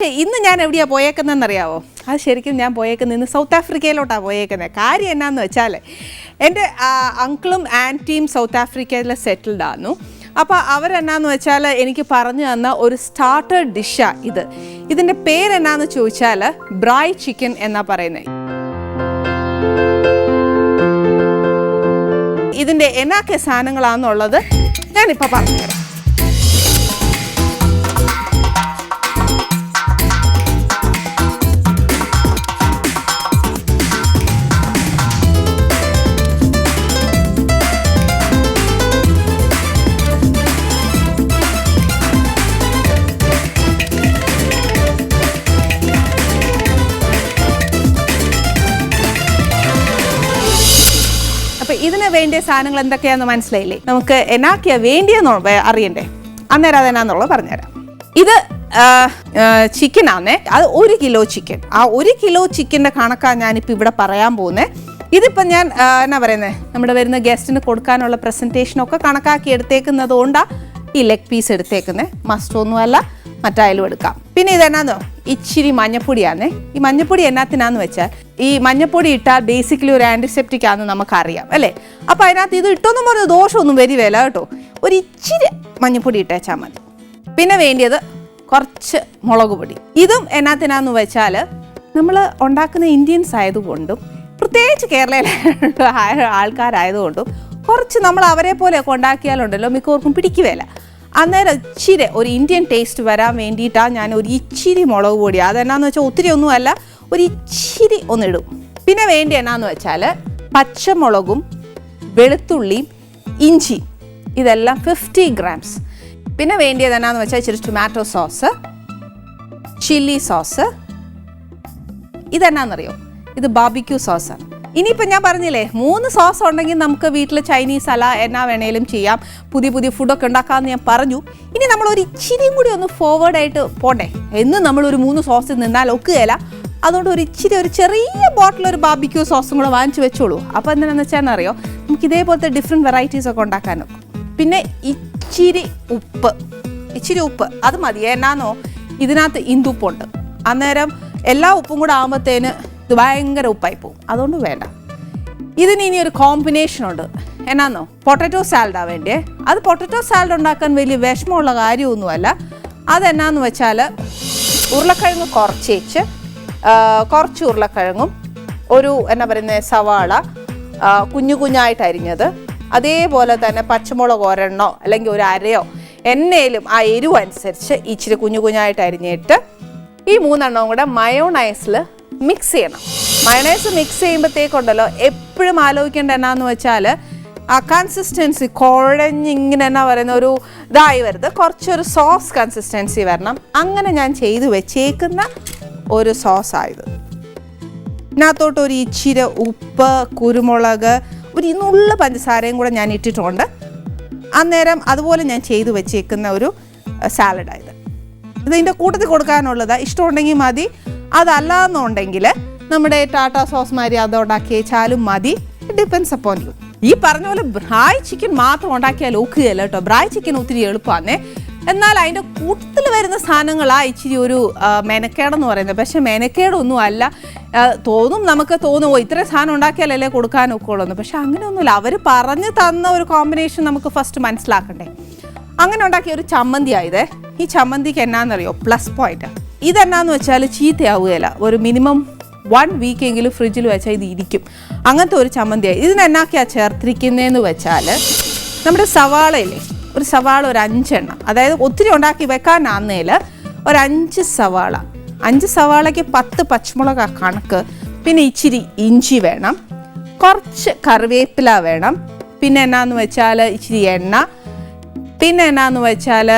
ഇന്ന് ഞാൻ എവിടെയാ പോയേക്കുന്നതെന്ന് അറിയാവോ അത് ശരിക്കും ഞാൻ പോയേക്കുന്നത് ഇന്ന് സൗത്ത് ആഫ്രിക്കയിലോട്ടാണ് പോയേക്കുന്നത് കാര്യം എന്നാന്ന് വെച്ചാൽ എന്റെ അങ്കിളും ആന്റിയും സൗത്ത് ആഫ്രിക്കയിൽ സെറ്റിൽഡ് ആയിരുന്നു അപ്പോൾ അവരെന്നാന്ന് വെച്ചാൽ എനിക്ക് പറഞ്ഞു തന്ന ഒരു സ്റ്റാർട്ടർ ഡിഷാണ് ഇത്. ഇതിന്റെ പേരെന്നാന്ന് ചോദിച്ചാൽ ബ്രായ് ചിക്കൻ എന്നാ പറയുന്നത് ഇതിന്റെ എന്നൊക്കെ സാധനങ്ങളാണെന്നുള്ളത് ഞാനിപ്പോൾ പറഞ്ഞുതരാം. വേണ്ടിയ സാധനങ്ങൾ എന്തൊക്കെയാന്ന് മനസ്സിലായില്ലേ? നമുക്ക് എന്നാക്കിയാ വേണ്ടിയെന്നോ അറിയണ്ടേ? അന്നേരം അതെന്നാന്നുള്ളത് പറഞ്ഞുതരാം. ഇത് ചിക്കൻ ആണേ അത് ഒരു കിലോ ചിക്കൻ. ആ ഒരു കിലോ ചിക്കന്റെ കണക്കാണ് ഞാനിപ്പോൾ ഇവിടെ പറയാൻ പോകുന്നത് ഇതിപ്പം ഞാൻ എന്നാ പറയുന്നത് നമ്മുടെ വരുന്ന ഗസ്റ്റിന് കൊടുക്കാനുള്ള പ്രസന്റേഷനൊക്കെ കണക്കാക്കി എടുത്തേക്കുന്നത് കൊണ്ടാണ് ഈ ലെഗ് പീസ് എടുത്തേക്കുന്നത് മസ്റ്റൊന്നുമല്ല മറ്റായാലും എടുക്കാം. പിന്നെ ഇതെന്നാന്നോ? ഇച്ചിരി മഞ്ഞപ്പൊടിയാണേ. ഈ മഞ്ഞപ്പൊടി എന്നാത്തിനാന്ന് വെച്ചാൽ ഈ മഞ്ഞപ്പൊടി ഇട്ടാൽ ബേസിക്കലി ഒരു ആന്റിസെപ്റ്റിക് ആണെന്ന് നമുക്കറിയാം അല്ലേ? അപ്പോൾ അതിനകത്ത് ഇത് ഇട്ടൊന്നും പറഞ്ഞ ദോഷമൊന്നും വരികയില്ല കേട്ടോ. ഒരു ഇച്ചിരി മഞ്ഞപ്പൊടി ഇട്ടേച്ചാൽ മതി. പിന്നെ വേണ്ടിയത് കുറച്ച് മുളക് പൊടി. ഇതും എന്നാത്തിനാന്ന് വെച്ചാൽ നമ്മൾ ഉണ്ടാക്കുന്ന ഇന്ത്യൻസ് ആയതുകൊണ്ടും പ്രത്യേകിച്ച് കേരളയിലെ ആൾക്കാരായതുകൊണ്ടും കുറച്ച് നമ്മൾ അവരെ പോലെയൊക്കെ ഉണ്ടാക്കിയാലുണ്ടല്ലോ മിക്കവർക്കും പിടിക്കുകയില്ല അന്നേരം ഇച്ചിരി ഒരു ഇന്ത്യൻ ടേസ്റ്റ് വരാൻ വേണ്ടിയിട്ടാണ് ഞാൻ ഒരു ഇച്ചിരി മുളക് പൊടി. അതെന്നാന്ന് വെച്ചാൽ ഒത്തിരി ഒന്നുമല്ല ഒരു ഇച്ചിരി ഒന്നിടും. പിന്നെ വേണ്ടി എന്നാന്ന് വെച്ചാൽ പച്ചമുളകും വെളുത്തുള്ളിയും ഇഞ്ചി ഇതെല്ലാം ഫിഫ്റ്റി ഗ്രാംസ് പിന്നെ വേണ്ടിയത് എന്നാന്ന് വെച്ചാൽ ഇച്ചിരി ടൊമാറ്റോ സോസ് ചില്ലി സോസ് ഇതെന്നാന്നറിയോ? ഇത് ബാബിക്യൂ സോസാണ് ഇനിയിപ്പോൾ ഞാൻ പറഞ്ഞില്ലേ മൂന്ന് സോസ് ഉണ്ടെങ്കിൽ നമുക്ക് വീട്ടിൽ ചൈനീസ് അല എന്നാ വേണേലും ചെയ്യാം. പുതിയ പുതിയ ഫുഡൊക്കെ ഉണ്ടാക്കാമെന്ന് ഞാൻ പറഞ്ഞു. ഇനി നമ്മൾ ഒരു ഇച്ചിരിയും കൂടി ഒന്ന് ഫോർവേഡായിട്ട് പോണ്ടേ? എന്ന് നമ്മൾ ഒരു മൂന്ന് സോസിൽ നിന്നാൽ ഒക്കുകയില്ല. അതുകൊണ്ട് ഒരു ഇച്ചിരി ഒരു ചെറിയ ബോട്ടിൽ ഒരു ബാബിക്യൂ സോസും കൂടെ വാങ്ങിച്ചു വെച്ചോളൂ. അപ്പോൾ എന്താണെന്ന് വെച്ചാൽ അറിയോ നമുക്ക് ഇതേപോലത്തെ ഡിഫറെന്റ് വെറൈറ്റീസ് ഒക്കെ ഉണ്ടാക്കാൻ നോക്കും പിന്നെ ഇച്ചിരി ഉപ്പ് ഇച്ചിരി ഉപ്പ് അത് മതി എന്നാന്നോ? ഇതിനകത്ത് ഇന്ദുപ്പുണ്ട്. അന്നേരം എല്ലാ ഉപ്പും കൂടെ ആകുമ്പോഴത്തേന് ഇത് ഭയങ്കര ഉപ്പായി പോകും അതുകൊണ്ട് വേണ്ട. ഇതിന് ഇനി ഒരു കോമ്പിനേഷൻ ഉണ്ട്. എന്നാന്നോ? പൊട്ടറ്റോ സാലഡാ വേണ്ടിയേ. അത് പൊട്ടറ്റോ സാലഡ് ഉണ്ടാക്കാൻ വലിയ വിഷമമുള്ള കാര്യമൊന്നുമല്ല. അതെന്നാന്ന് വെച്ചാൽ ഉരുളക്കിഴങ്ങ് കുറച്ചേച്ച് വെച്ച് കുറച്ച് ഉരുളക്കിഴങ്ങും ഒരു എന്നാ പറയുന്നത് സവാള കുഞ്ഞു കുഞ്ഞായിട്ട് അരിഞ്ഞത്. അതേപോലെ തന്നെ പച്ചമുളക് ഒരെണ്ണോ അല്ലെങ്കിൽ ഒരു അരയോ എന്നേലും ആ എരിവ് അനുസരിച്ച് ഇച്ചിരി കുഞ്ഞു കുഞ്ഞായിട്ട് അരിഞ്ഞിട്ട് ഈ മൂന്നെണ്ണവും കൂടെ മയോണൈസിൽ മിക്സ് ചെയ്യണം. മയണൈസ് മിക്സ് ചെയ്യുമ്പോഴത്തേക്കുണ്ടല്ലോ എപ്പോഴും ആലോചിക്കേണ്ട എന്നാന്ന് വെച്ചാൽ ആ കൺസിസ്റ്റൻസി കുഴഞ്ഞിങ്ങനെ എന്നാ പറയുന്ന ഒരു ഇതായി വരുന്നത്. കുറച്ചൊരു സോസ് കൺസിസ്റ്റൻസി വരണം. അങ്ങനെ ഞാൻ ചെയ്ത് വെച്ചേക്കുന്ന ഒരു സോസായത് ഇതിനകത്തോട്ട് ഒരു ഇച്ചിരി ഉപ്പ് കുരുമുളക് ഒരു ഇന്നുള്ള പഞ്ചസാരയും കൂടെ ഞാൻ ഇട്ടിട്ടുണ്ട്. അന്നേരം അതുപോലെ ഞാൻ ചെയ്തു വെച്ചേക്കുന്ന ഒരു സാലഡായത് ഇതിന്റെ കൂട്ടത്തിൽ കൊടുക്കാനുള്ളത് ഇഷ്ടമുണ്ടെങ്കിൽ മതി. അതല്ല എന്നുണ്ടെങ്കിൽ നമ്മുടെ ടാറ്റ സോസ് മാതിരി വെച്ചാലും മതി. ഡിപ്പെൻസ് അപ്പോൺ യു ഈ പറഞ്ഞ പോലെ ബ്രായ് ചിക്കൻ മാത്രം ഉണ്ടാക്കിയാൽ ഒക്കുകയല്ല കേട്ടോ ബ്രായ് ചിക്കൻ ഒത്തിരി എളുപ്പമാണ് എന്നാൽ അതിന്റെ കൂട്ടത്തിൽ വരുന്ന സാധനങ്ങളാ ഇച്ചിരി ഒരു മെനക്കേടെന്ന് പറയുന്നത്. പക്ഷേ മെനക്കേടൊന്നും അല്ല. തോന്നും നമുക്ക് തോന്നും ഓ ഇത്രയും സാധനം ഉണ്ടാക്കിയാലല്ലേ കൊടുക്കാനൊക്കെ ഉള്ളൂ പക്ഷെ അങ്ങനെയൊന്നുമില്ല. അവർ പറഞ്ഞു തന്ന ഒരു കോമ്പിനേഷൻ നമുക്ക് ഫസ്റ്റ് മനസ്സിലാക്കണ്ടേ. അങ്ങനെ ഉണ്ടാക്കിയ ഒരു ചമ്മന്തി ആയതേ ഈ ചമ്മന്തിക്ക് എന്നാന്നറിയോ? പ്ലസ് പോയിന്റ് ഇതെന്നാന്ന് വെച്ചാൽ ചീത്തയാവുകയില്ല. ഒരു മിനിമം വൺ വീക്കെങ്കിലും ഫ്രിഡ്ജിൽ വെച്ചാൽ ഇത് ഇരിക്കും. അങ്ങനത്തെ ഒരു ചമ്മന്തിയായി ഇതിനെന്നാക്കിയാണ് ചേർത്തിരിക്കുന്നതെന്ന് വെച്ചാൽ നമ്മുടെ സവാളയില്ലേ? ഒരു സവാള ഒരു അഞ്ചെണ്ണം. അതായത് ഒത്തിരി ഉണ്ടാക്കി വെക്കാനാന്നേൽ ഒരു അഞ്ച് സവാള. അഞ്ച് സവാളയ്ക്ക് പത്ത് പച്ചമുളക് കണക്ക്. പിന്നെ ഇച്ചിരി ഇഞ്ചി വേണം. കുറച്ച് കറിവേപ്പില വേണം. പിന്നെ എന്നാന്ന് വെച്ചാൽ ഇച്ചിരി എണ്ണ. പിന്നെ എന്നാന്ന് വെച്ചാൽ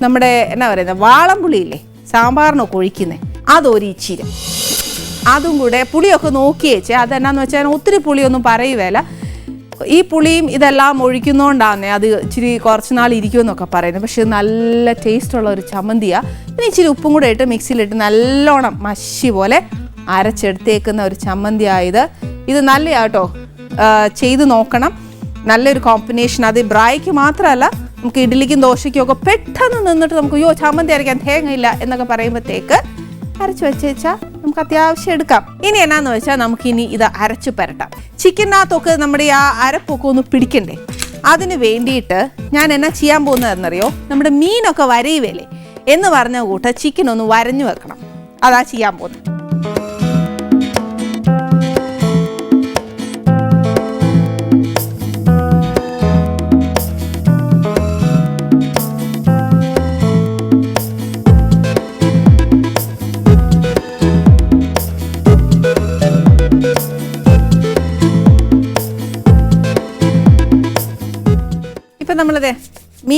നമ്മുടെ എന്നാ പറയുന്നത് വാളംപുളിയില്ലേ സാമ്പാറിനൊക്കെ ഒഴിക്കുന്നത് അതൊരു ഇച്ചിരി അതും കൂടെ പുളിയൊക്കെ നോക്കി വെച്ചേ അതെന്നാന്ന് വെച്ചാൽ ഒത്തിരി പുളിയൊന്നും പറയുവേല. ഈ പുളിയും ഇതെല്ലാം ഒഴിക്കുന്നോണ്ടാന്നേ അത് ഇച്ചിരി കുറച്ച് നാൾ ഇരിക്കുമെന്നൊക്കെ പറയുന്നത്. പക്ഷെ നല്ല ടേസ്റ്റുള്ള ഒരു ചമ്മന്തിയാണ് പിന്നെ ഇച്ചിരി ഉപ്പും കൂടെ ഇട്ട് മിക്സിയിലിട്ട് നല്ലോണം മഷി പോലെ അരച്ചെടുത്തേക്കുന്ന ഒരു ചമ്മന്തി ആയത് ഇത് നല്ലതാട്ടോ ചെയ്ത് നോക്കണം. നല്ലൊരു കോമ്പിനേഷൻ അത് ബ്രായ്ക്ക് മാത്രമല്ല നമുക്ക് ഇഡ്ഡലിക്കും ദോശയ്ക്കും ഒക്കെ പെട്ടെന്ന് നിന്നിട്ട് നമുക്ക് അയ്യോ ചമ്മന്തി അരയ്ക്കാൻ തേങ്ങയില്ല എന്നൊക്കെ പറയുമ്പോഴത്തേക്ക് അരച്ച് വെച്ചാൽ നമുക്ക് അത്യാവശ്യം എടുക്കാം. ഇനി എന്നാന്ന് വെച്ചാൽ നമുക്കിനി ഇത് അരച്ചു പരട്ടാം. ചിക്കനകത്തൊക്കെ നമ്മുടെ ആ അരപ്പൊക്കെ ഒന്ന് പിടിക്കണ്ടേ? അതിന് വേണ്ടിയിട്ട് ഞാൻ എന്നാ ചെയ്യാൻ പോകുന്നതെന്നറിയോ? നമ്മുടെ മീനൊക്കെ വരയുവേലേ. എന്ന് പറഞ്ഞ കൂട്ട ചിക്കൻ ഒന്ന് വരഞ്ഞു വെക്കണം. അതാ ചെയ്യാൻ പോകുന്നത്.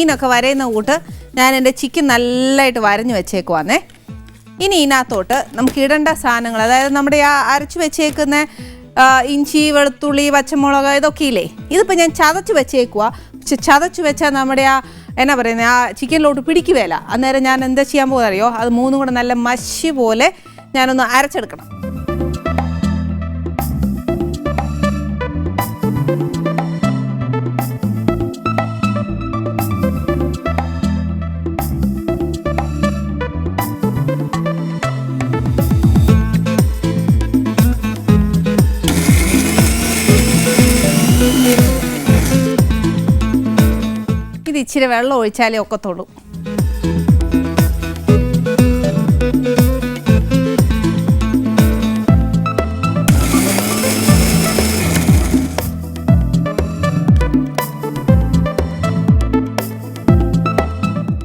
മീനൊക്കെ വരയുന്ന കൂട്ട് ഞാൻ എന്റെ ചിക്കൻ നല്ലതായിട്ട് വരഞ്ഞു വെച്ചേക്കുവാന്നേ. ഇനി ഇതിനകത്തോട്ട് നമുക്ക് ഇടേണ്ട സാധനങ്ങൾ അതായത് നമ്മുടെ ആ അരച്ചു വെച്ചേക്കുന്ന ഇഞ്ചി വെളുത്തുള്ളി പച്ചമുളക് ഇതൊക്കെ ഇല്ലേ? ഇതിപ്പോൾ ഞാൻ ചതച്ച് പക്ഷെ ചതച്ച് വെച്ചാൽ നമ്മുടെ ആ എന്നാ പറയുന്നത് ആ ചിക്കനിലോട്ട് പിടിക്കുകയില്ല അന്നേരം ഞാൻ എന്താ ചെയ്യാൻ പോകുന്നറിയോ? അത് മൂന്നും കൂടെ നല്ല മഷി പോലെ ഞാനൊന്ന് അരച്ചെടുക്കണം. ഇച്ചിരി വെള്ളം ഒഴിച്ചാലേ ഒക്കത്തുള്ളൂ.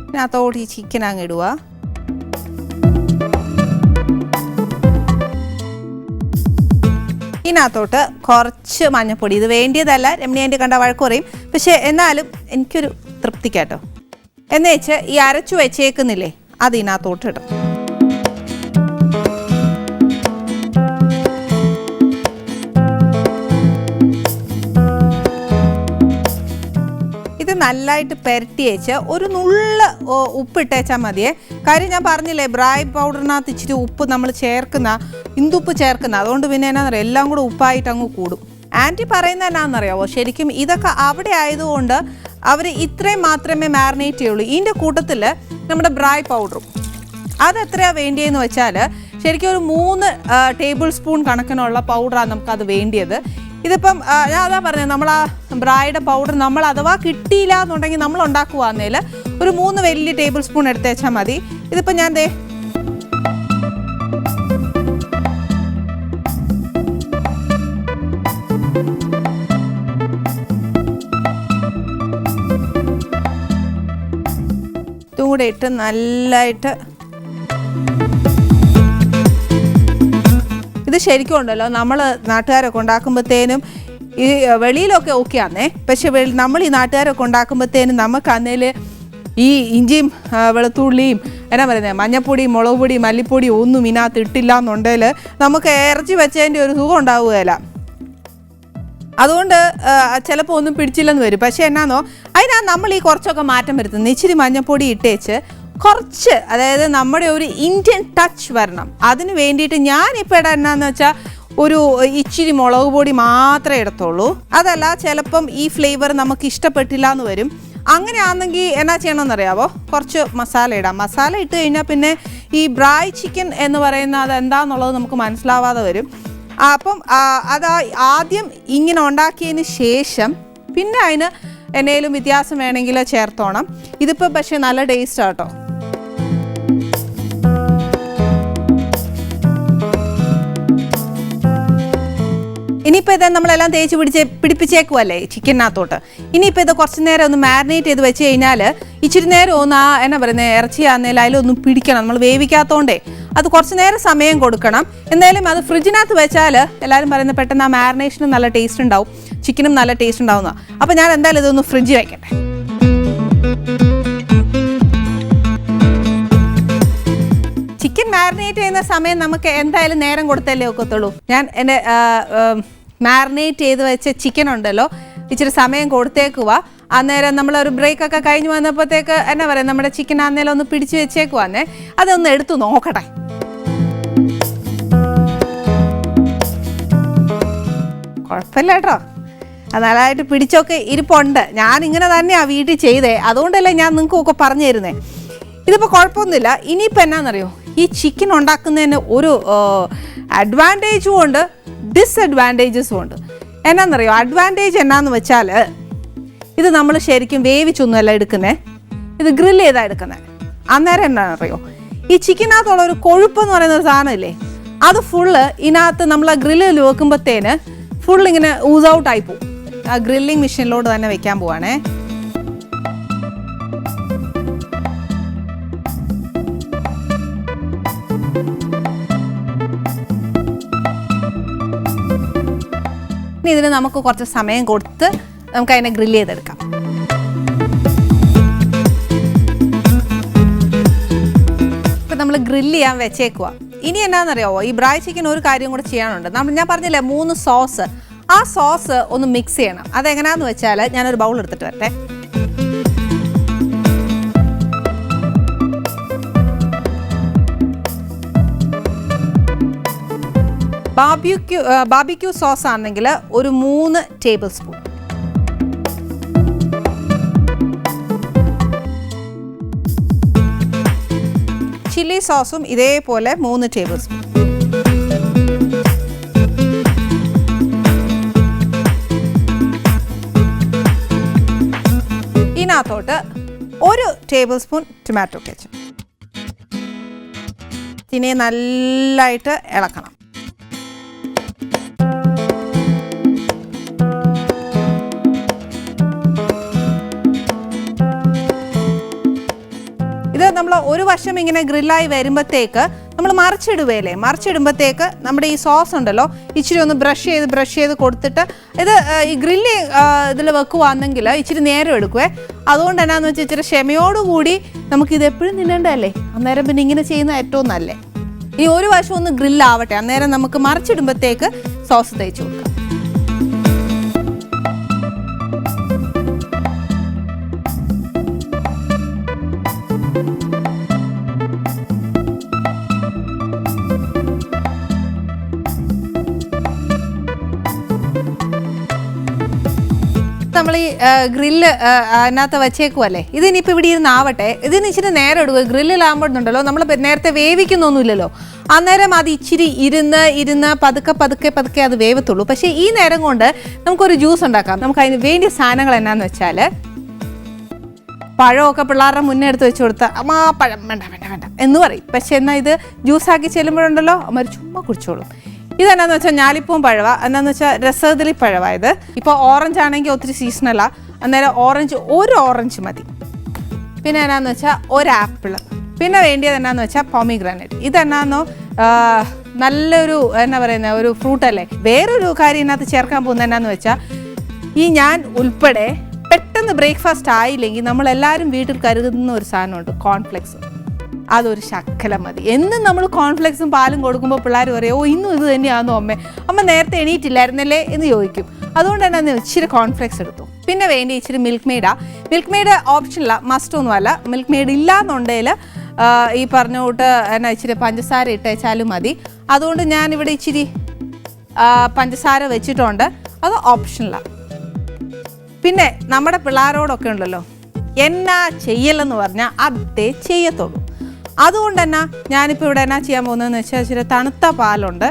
ഇതിനകത്തോട്ട് ഈ ചിക്കൻ അങ്ങ് ഇടുക. ഇതിനകത്തോട്ട് കുറച്ച് മഞ്ഞപ്പൊടി. ഇത് വേണ്ടിയതല്ല രമണി എന്റെ കണ്ട വഴക്ക് പറയും. പക്ഷേ എന്നാലും എനിക്കൊരു തൃപ്തിക്കാട്ടോ എന്നുവെച്ച് ഈ അരച്ചു വെച്ചേക്കുന്നില്ലേ അത് ഇതിനകത്തോട്ട് ഇത് നല്ലതായിട്ട് പെരട്ടി വെച്ച് ഒരു നുള്ള ഉപ്പ് ഉപ്പിട്ടേച്ചാൽ മതിയേ. കാര്യം ഞാൻ പറഞ്ഞില്ലേ ബ്രായ് പൗഡറിനകത്ത് ഇച്ചിരി ഉപ്പ് നമ്മൾ ചേർക്കുന്ന ഇന്ദുപ്പ് ചേർക്കുന്ന അതുകൊണ്ട് പിന്നെ എന്നാന്നറിയാം എല്ലാം കൂടെ ഉപ്പായിട്ട് അങ്ങ് കൂടും. ആന്റി പറയുന്നത് എന്നാണെന്നറിയാവോ ശരിക്കും ഇതൊക്കെ അവിടെ ആയതുകൊണ്ട് അവർ ഇത്രയും മാത്രമേ മാറിനേറ്റ് ചെയ്യുള്ളൂ. ഇതിന്റെ കൂട്ടത്തിൽ നമ്മുടെ ബ്രായ് പൗഡറും അത് എത്രയാണ് വേണ്ടിയെന്ന് വെച്ചാൽ ശരിക്കും ഒരു മൂന്ന് ടേബിൾ സ്പൂൺ കണക്കിനുള്ള പൗഡറാണ് നമുക്കത് വേണ്ടിയത്. ഇതിപ്പം ഞാൻ അതാ പറഞ്ഞത് നമ്മൾ ആ ബ്രായുടെ പൗഡർ നമ്മൾ അഥവാ കിട്ടിയില്ല എന്നുണ്ടെങ്കിൽ നമ്മൾ ഉണ്ടാക്കുവാന്നേൽ ഒരു മൂന്ന് വലിയ ടേബിൾ സ്പൂൺ എടുത്തേച്ചാൽ മതി. ഇതിപ്പം ഞാൻ ദേ കൂടെ ഇട്ട് നല്ലതായിട്ട് ഇത് ശരിക്കും ഉണ്ടല്ലോ. നമ്മൾ നാട്ടുകാരൊക്കെ ഉണ്ടാക്കുമ്പോഴത്തേനും ഈ വെളിയിലൊക്കെ ഓക്കെ ആന്നേ പക്ഷെ വെളി നമ്മൾ ഈ നാട്ടുകാരൊക്കെ ഉണ്ടാക്കുമ്പോഴത്തേനും നമുക്ക് അന്നേൽ ഈ ഇഞ്ചിയും വെളുത്തുള്ളിയും എന്നാ പറയുന്നത് മഞ്ഞപ്പൊടി മുളക് പൊടി മല്ലിപ്പൊടി ഒന്നും ഇതിനകത്ത് ഇട്ടില്ല എന്നുണ്ടെങ്കിൽ നമുക്ക് ഇറച്ചി വെച്ചതിന്റെ ഒരു സുഖം ഉണ്ടാവുകയില്ല. അതുകൊണ്ട് ചിലപ്പോൾ ഒന്നും പിടിച്ചില്ലെന്ന് വരും. പക്ഷേ എന്നാന്നോ അതിനാ നമ്മൾ ഈ കുറച്ചൊക്കെ മാറ്റം വരുത്തുന്നത്. ഇച്ചിരി മഞ്ഞപ്പൊടി ഇട്ടേച്ച് കുറച്ച് അതായത് നമ്മുടെ ഒരു ഇന്ത്യൻ ടച്ച് വരണം. അതിന് വേണ്ടിയിട്ട് ഞാനിപ്പോൾ ഇടാൻ എന്നാന്ന് വെച്ചാൽ ഒരു ഇച്ചിരി മുളക് പൊടി മാത്രമേ ഇടത്തുള്ളൂ. അതല്ല ചിലപ്പം ഈ ഫ്ലേവർ നമുക്ക് ഇഷ്ടപ്പെട്ടില്ല എന്ന് വരും അങ്ങനെയാണെങ്കിൽ എന്നാ ചെയ്യണമെന്നറിയാവോ കുറച്ച് മസാല ഇടാം. മസാല ഇട്ട് കഴിഞ്ഞാൽ പിന്നെ ഈ ബ്രായ് ചിക്കൻ എന്ന് പറയുന്ന അത് എന്താന്നുള്ളത് നമുക്ക് മനസ്സിലാവാതെ വരും. അപ്പം അത് ആദ്യം ഇങ്ങനെ ഉണ്ടാക്കിയതിന് ശേഷം പിന്നെ അതിന് എന്നേലും വ്യത്യാസം വേണമെങ്കിൽ ചേർത്തോണം. ഇതിപ്പോൾ പക്ഷേ നല്ല ടേസ്റ്റ് ആട്ടോ. ഇനിയിപ്പോൾ ഇത് നമ്മളെല്ലാം തേച്ച് പിടിച്ച് പിടിപ്പിച്ചേക്കുമല്ലേ ചിക്കനകത്തോട്ട്. ഇനിയിപ്പോൾ ഇത് കുറച്ച് നേരം ഒന്ന് മാരിനേറ്റ് ചെയ്ത് വെച്ച് കഴിഞ്ഞാൽ ഇച്ചിരി നേരം ഒന്ന് ആ എന്നാ പറയുന്നത് ഇറച്ചി ആകുന്നതിൽ അതിലൊന്നും പിടിക്കണം. നമ്മൾ വേവിക്കാത്തതുകൊണ്ടേ അത് കുറച്ച് നേരം സമയം കൊടുക്കണം. എന്തായാലും അത് ഫ്രിഡ്ജിനകത്ത് വെച്ചാൽ എല്ലാവരും പറയുന്ന പെട്ടെന്ന് ആ മാരിനേഷനും നല്ല ടേസ്റ്റ് ഉണ്ടാവും. ചിക്കനും നല്ല ടേസ്റ്റ് ഉണ്ടാവുന്ന. അപ്പോൾ ഞാൻ എന്തായാലും ഇതൊന്ന് ഫ്രിഡ്ജ് വയ്ക്കട്ടെ ചിക്കൻ മാരിനേറ്റ് ചെയ്യുന്ന സമയം നമുക്ക് എന്തായാലും നേരം കൊടുത്തല്ലേ ഒക്കത്തുള്ളൂ. ഞാൻ എന്റെ മാരിനേറ്റ് ചെയ്ത് വെച്ച ചിക്കൻ ഉണ്ടല്ലോ. ഇച്ചിരി സമയം കൊടുത്തേക്കുക അന്നേരം നമ്മളൊരു ബ്രേക്ക് ഒക്കെ കഴിഞ്ഞ് വന്നപ്പോഴത്തേക്ക് എന്നാ പറയുക നമ്മുടെ ചിക്കൻ അന്നേരം ഒന്ന് പിടിച്ചു വെച്ചേക്കുവാന്നേ. അതൊന്ന് എടുത്തു നോക്കട്ടെ. കുഴപ്പമില്ല കേട്ടോ. നല്ലതായിട്ട് പിടിച്ചൊക്കെ ഇരിപ്പുണ്ട്. ഞാൻ ഇങ്ങനെ തന്നെയാണ് വീട്ടിൽ ചെയ്തേ. അതുകൊണ്ടല്ലേ ഞാൻ നിങ്ങൾക്കൊക്കെ പറഞ്ഞു തരുന്നേ ഇതിപ്പോൾ കുഴപ്പമൊന്നുമില്ല. ഇനിയിപ്പോൾ എന്നാണെന്നറിയോ ഈ ചിക്കൻ ഉണ്ടാക്കുന്നതിന് ഒരു അഡ്വാന്റേജും ഉണ്ട് ഡിസ്അഡ്വാന്റേജസും ഉണ്ട്. എന്നാണെന്നറിയോ അഡ്വാന്റേജ് എന്നാന്ന് വെച്ചാൽ ഇത് നമ്മൾ ശരിക്കും വേവിച്ചൊന്നുമല്ല എടുക്കുന്നത് ഇത് ഗ്രിൽ ചെയ്താണ് എടുക്കുന്നത് അന്നേരം എന്നാണെന്നറിയോ ഈ ചിക്കനകത്തുള്ള ഒരു കൊഴുപ്പ് എന്ന് പറയുന്ന ഒരു സാധനമില്ലേ? അത് ഫുള്ള് ഇതിനകത്ത് നമ്മൾ ആ ഗ്രില്ലിൽ വെക്കുമ്പോഴത്തേന് ഫുൾ ഇങ്ങനെ ഊസ് ഔട്ട് ആയി പോകും ആ ഗ്രില്ലിംഗ് മെഷീനിലോട്ട് തന്നെ വെക്കാൻ പോവാണേ. ഇനി ഇതിന് നമുക്ക് കുറച്ച് സമയം കൊടുത്ത് നമുക്ക് അതിനെ ഗ്രില്ല് ചെയ്തെടുക്കാം. ഇപ്പം നമ്മൾ ഗ്രില്ല് ചെയ്യാൻ വെച്ചേക്കുക ഇനി എന്നാണെന്നറിയാവോ ഈ ബ്രായ് ചിക്കൻ ഒരു കാര്യം കൂടെ ചെയ്യാനുണ്ട്. നമ്മൾ ഞാൻ പറഞ്ഞില്ലേ മൂന്ന് സോസ്. ആ സോസ് ഒന്ന് മിക്സ് ചെയ്യണം. അതെങ്ങനെയാന്ന് വെച്ചാൽ ഞാനൊരു ബൗൾ എടുത്തിട്ട് വരട്ടെ. ബാബിക്യൂ ബാബിക്യൂ സോസ് ആണെങ്കിൽ ഒരു മൂന്ന് ടേബിൾ സ്പൂൺ ചില്ലി സോസും ഇതേപോലെ മൂന്ന് ടേബിൾ സ്പൂൺ. ഇതിനകത്തോട്ട് ഒരു ടേബിൾ സ്പൂൺ ടൊമാറ്റോ കെച്ചപ്പ്. ഇതിനെ നല്ലതായിട്ട് ഇളക്കണം. നമ്മൾ ഒരു വശം ഇങ്ങനെ ഗ്രില്ലായി വരുമ്പോഴത്തേക്ക് നമ്മൾ മറിച്ചിടുകയല്ലേ മറിച്ചിടുമ്പോഴത്തേക്ക് നമ്മുടെ ഈ സോസ് ഉണ്ടല്ലോ ഇച്ചിരി ഒന്ന് ബ്രഷ് ചെയ്ത് ബ്രഷ് ചെയ്ത് കൊടുത്തിട്ട് ഇത് ഈ ഗ്രില്ല് ഇതിൽ വെക്കുവാണെങ്കിൽ ഇച്ചിരി നേരം എടുക്കുവേ. അതുകൊണ്ട് എന്നാന്ന് വെച്ചാൽ ഇച്ചിരി ക്ഷമയോടുകൂടി നമുക്കിത് എപ്പോഴും തിന്നണ്ടല്ലേ അന്നേരം പിന്നെ ഇങ്ങനെ ചെയ്യുന്ന ഏറ്റവും നല്ലേ. ഇനി ഒരു വശം ഒന്ന് ഗ്രില്ലാവട്ടെ. അന്നേരം നമുക്ക് മറിച്ചിടുമ്പോഴത്തേക്ക് സോസ് തേച്ച് നമ്മൾ ഈ ഗ്രില്ല് അതിനകത്ത് വെച്ചേക്കുമല്ലേ ഇതിനിപ്പോൾ ഇവിടെ ഇരുന്ന് ആവട്ടെ. ഇതിന് ഇച്ചിരി നേരം എടുക്കുക ഗ്രില്ലിലാകുമ്പോഴുണ്ടല്ലോ നമ്മൾ നേരത്തെ വേവിക്കുന്നൊന്നുമില്ലല്ലോ. അന്നേരം അത് ഇച്ചിരി ഇരുന്ന് ഇരുന്ന് പതുക്കെ പതുക്കെ പതുക്കെ അത് വേവത്തുള്ളൂ. പക്ഷേ ഈ നേരം കൊണ്ട് നമുക്കൊരു ജ്യൂസ് ഉണ്ടാക്കാം. നമുക്ക് അതിന് വേണ്ടിയ സാധനങ്ങൾ എന്നാന്ന് വെച്ചാൽ പഴമൊക്കെ പിള്ളേരുടെ മുന്നേ എടുത്ത് വെച്ച് കൊടുത്താൽ അമ്മ പഴം വേണ്ട വേണ്ട വേണ്ട എന്ന് പറയും. പക്ഷെ എന്നാൽ ഇത് ജ്യൂസാക്കി ചെല്ലുമ്പോഴുണ്ടല്ലോ അമ്മ ചുമ്മാ കുടിച്ചോളും. ഇതെന്നാന്ന് വെച്ചാൽ ഞാലിപ്പൂം പഴവ. എന്നാന്ന് വെച്ചാൽ രസകദളി പഴവ ഇത്. ഇപ്പോൾ ഓറഞ്ച് ആണെങ്കിൽ ഒത്തിരി സീസണല്ല അന്നേരം ഓറഞ്ച് ഒരു ഓറഞ്ച് മതി. പിന്നെ എന്നാന്ന് വെച്ചാൽ ഒരു ആപ്പിൾ പിന്നെ വേണ്ടിയത് എന്നാന്ന് വെച്ചാൽ പോമിഗ്രാനൈറ്റ് ഇതെന്നാന്നോ നല്ലൊരു എന്നാ പറയുന്ന ഒരു ഫ്രൂട്ട് അല്ലേ? വേറൊരു കാര്യം ഇതിനകത്ത് ചേർക്കാൻ പോകുന്നത് എന്നാന്ന് വെച്ചാൽ ഈ ഞാൻ ഉൾപ്പെടെ പെട്ടെന്ന് ബ്രേക്ക്ഫാസ്റ്റ് ആയില്ലെങ്കിൽ നമ്മളെല്ലാവരും വീട്ടിൽ കരുതുന്ന ഒരു സാധനമുണ്ട് കോൺഫ്ലെക്സ് അതൊരു ശക്കലം മതി. എന്നും നമ്മൾ കോൺഫ്ലെക്സും പാലും കൊടുക്കുമ്പോൾ പിള്ളേർ പറയും ഓ ഇന്നും ഇത് തന്നെയാണെന്നോ അമ്മ. അമ്മ നേരത്തെ എണീറ്റില്ലായിരുന്നല്ലേ എന്ന് ചോദിക്കും. അതുകൊണ്ട് തന്നെ അന്ന് ഇച്ചിരി കോൺഫ്ലെക്സ് എടുത്തു. പിന്നെ വേണ്ടി ഇച്ചിരി മിൽക്ക് മെയ്ഡാ മിൽക്ക് മെയ്ഡ് ഓപ്ഷനില്ല മസ്റ്റ് ഒന്നുമല്ല മിൽക്ക് മെയ്ഡ് ഇല്ലാന്നുണ്ടെങ്കിൽ ഈ പറഞ്ഞ കൂട്ട് എന്നാ ഇച്ചിരി പഞ്ചസാര ഇട്ടേച്ചാലും മതി. അതുകൊണ്ട് ഞാൻ ഇവിടെ ഇച്ചിരി പഞ്ചസാര വെച്ചിട്ടുണ്ട്. അത് ഓപ്ഷനിലാണ് പിന്നെ നമ്മുടെ പിള്ളേരോടൊക്കെ ഉണ്ടല്ലോ എന്നാ ചെയ്യലെന്ന് പറഞ്ഞാൽ അതേ ചെയ്യത്തുള്ളൂ. അതുകൊണ്ട് തന്നെ ഞാനിപ്പോൾ ഇവിടെ എന്നാ ചെയ്യാൻ പോകുന്നതെന്ന് വെച്ചാൽ ഇച്ചിരി തണുത്ത പാലുണ്ട്.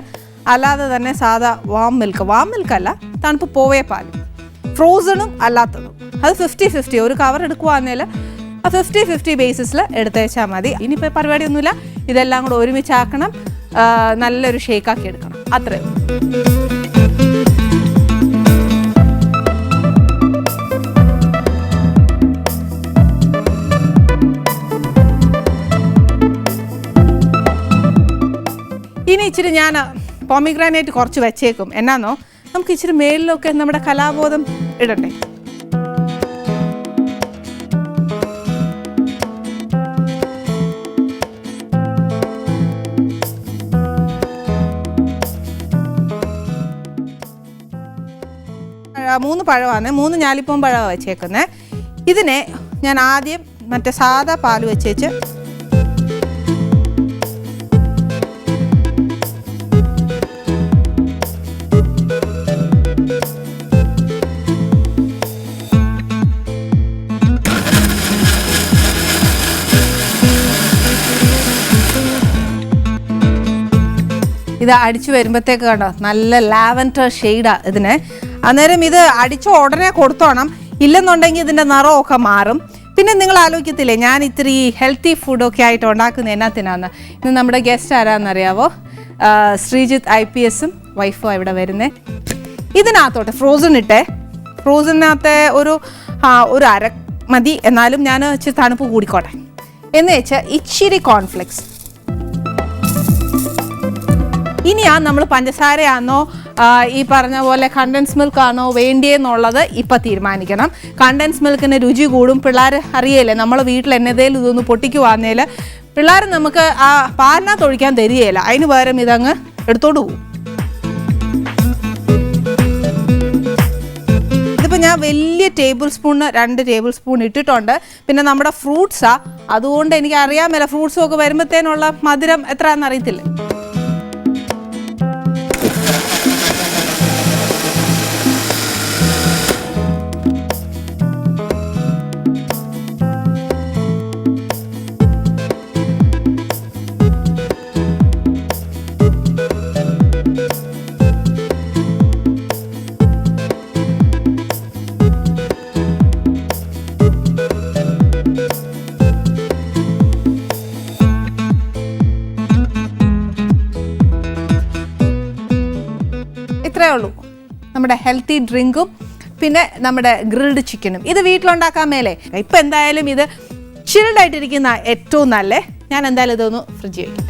അല്ലാതെ തന്നെ സാധാ വാം മിൽക്ക് വാം മിൽക്കല്ല തണുപ്പ് പോവേ പാൽ ഫ്രോസണും അല്ലാത്തതും. അത് ഫിഫ്റ്റി ഫിഫ്റ്റി ഒരു കവർ എടുക്കുവാന്നേൽ ആ ഫിഫ്റ്റി ഫിഫ്റ്റി ബേസിസിൽ എടുത്തേച്ചാൽ മതി. ഇനിയിപ്പോൾ പരിപാടിയൊന്നുമില്ല. ഇതെല്ലാം കൂടെ ഒരുമിച്ചാക്കണം. നല്ലൊരു ഷേക്കാക്കി എടുക്കണം. അത്രേ ഇനി ഇച്ചിരി ഞാൻ പോമിഗ്രാനൈറ്റ് കുറച്ച് വെച്ചേക്കും. എന്നാന്നോ? നമുക്ക് ഇച്ചിരി മേളിലൊക്കെ നമ്മുടെ കലാബോധം ഇടട്ടെ. മൂന്ന് പഴമാണ്. മൂന്ന് ഞാലിപ്പം പഴമാണ് വെച്ചേക്കുന്നത് ഇതിനെ ഞാൻ ആദ്യം മറ്റേ സാദാ പാൽ വെച്ചേച്ച് ഇത് അടിച്ചു വരുമ്പോഴത്തേക്ക് കണ്ടോ? നല്ല ലാവൻഡർ ഷെയ്ഡാ ഇതിന്. അന്നേരം ഇത് അടിച്ച ഉടനെ കൊടുത്തോണം ഇല്ലെന്നുണ്ടെങ്കിൽ ഇതിന്റെ നിറമൊക്കെ മാറും. പിന്നെ നിങ്ങൾ ആലോചിക്കത്തില്ലേ ഞാൻ ഇത്തിരി ഹെൽത്തി ഫുഡൊക്കെ ആയിട്ട് ഉണ്ടാക്കുന്നത് എന്നാത്തിനാന്ന്. ഇന്ന് നമ്മുടെ ഗസ്റ്റ് ആരാന്നറിയാവോ? ശ്രീജിത്ത് ഐ പി എസും വൈഫും ഇവിടെ വരുന്നേ. ഇതിനകത്തോട്ട് ഫ്രോസൺ ഇട്ടേ. ഫ്രോസണിനകത്തെ ഒരു ഒരു അര മതി. എന്നാലും ഞാൻ ഇച്ചിരി തണുപ്പ് കൂടിക്കോട്ടെ. എന്ന് വെച്ചാൽ ഇച്ചിരി കോൺഫ്ലെക്സ് ഇനിയാ നമ്മൾ പഞ്ചസാരയാണോ ഈ പറഞ്ഞ പോലെ കണ്ടൻസ് മിൽക്ക് ആണോ വേണ്ടിയെന്നുള്ളത് ഇപ്പം തീരുമാനിക്കണം. കണ്ടൻസ് മിൽക്കിന് രുചി കൂടും. പിള്ളേർ അറിയല്ലേ നമ്മൾ വീട്ടിൽ എന്നതേലും ഇതൊന്ന് പൊട്ടിക്കുവാന്നേൽ പിള്ളേർ നമുക്ക് ആ പാലിനകത്ത് ഒഴിക്കാൻ തരികയില്ല. അതിന് പകരം ഇതങ്ങ് എടുത്തോണ്ട് പോകും ഞാൻ വലിയ ടേബിൾ സ്പൂണ് രണ്ട് ടേബിൾ സ്പൂൺ ഇട്ടിട്ടുണ്ട്. പിന്നെ നമ്മുടെ ഫ്രൂട്ട്സാ അതുകൊണ്ട് എനിക്ക് അറിയാൻ മേല ഫ്രൂട്ട്സും ഒക്കെ വരുമ്പോഴത്തേനുള്ള മധുരം എത്രയാണെന്ന് അറിയത്തില്ല ഹെൽത്തി ഡ്രിങ്കും പിന്നെ നമ്മുടെ ഗ്രിൽഡ് ചിക്കനും ഇത് വീട്ടിലുണ്ടാക്കാൻ മേലെ. ഇപ്പം എന്തായാലും ഇത് ചിൽഡ് ആയിട്ടിരിക്കുന്ന ഏറ്റവും നല്ല. ഞാൻ എന്തായാലും ഇതൊന്ന് ഫ്രിഡ്ജ് വയ്ക്കും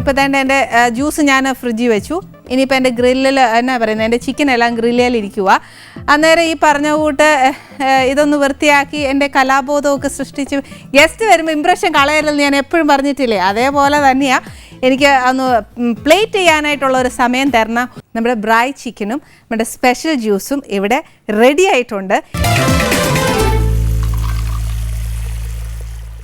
ഇപ്പം തന്നെ എന്റെ ജ്യൂസ് ഞാൻ ഫ്രിഡ്ജിൽ വെച്ചു. ഇനിയിപ്പോൾ എന്റെ ഗ്രില്ലിൽ എന്നാ പറയുന്നത് എന്റെ ചിക്കൻ എല്ലാം ഗ്രില്ലിൽ അന്നേരം ഈ പറഞ്ഞ കൂട്ട് ഇതൊന്ന് വൃത്തിയാക്കി എന്റെ കലാബോധമൊക്കെ സൃഷ്ടിച്ച്. ഗസ്റ്റ് വരുമ്പോൾ ഇമ്പ്രഷൻ കളയല്ലെന്ന് ഞാൻ എപ്പോഴും പറഞ്ഞിട്ടില്ലേ? അതേപോലെ തന്നെയാണ് എനിക്ക് ഒന്ന് പ്ലേറ്റ് ചെയ്യാനായിട്ടുള്ള ഒരു സമയം തരണം നമ്മുടെ ബ്രൈ ചിക്കനും നമ്മുടെ സ്പെഷ്യൽ ജ്യൂസും ഇവിടെ റെഡി ആയിട്ടുണ്ട്.